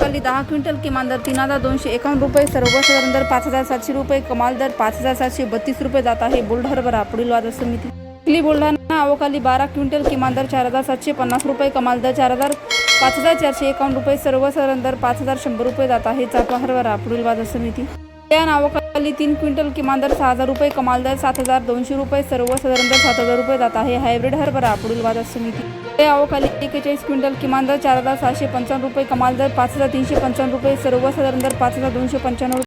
आवकाली दहा क्विंटल किमान दर तीन हजार दोनशे एकावन्न रुपये सर्वसाधारण दर पाच हजार सातशे रुपये कमाल दर पाच हजार सातशे बत्तीस रुपये जात आहे बोल्ड हरभरा पुढील वाद समिती. चिखली बुलढाणा अवकाली बारा क्विंटल किमान दर चार हजार सातशे पन्नास रुपये कमाल दर चार हजार पाच हजार चारशे एकावन्न रुपये सर्वसाधारण दर पाच हजार शंभर रुपये जात आहे चापा हरभरा पुढील बाजार समिती. त्या नावाखाली तीन क्विंटल किमान दर सहा हजार रुपये कमाल दर सात हजार दोनशे रुपये सर्वसाधारण दर सात हजार रुपये जात आहे. हायब्रिड हरभरा पुढील बाजार समिती. त्या अवकाली एकेचाळीस क्विंटल किमान दर चार हजार सहाशे पंचावन्न रुपये. कमाल दर पाच हजार तीनशे पंचावन्न रुपये. सर्वसाधारण दर पाच हजार दोनशे पंच्याण्णव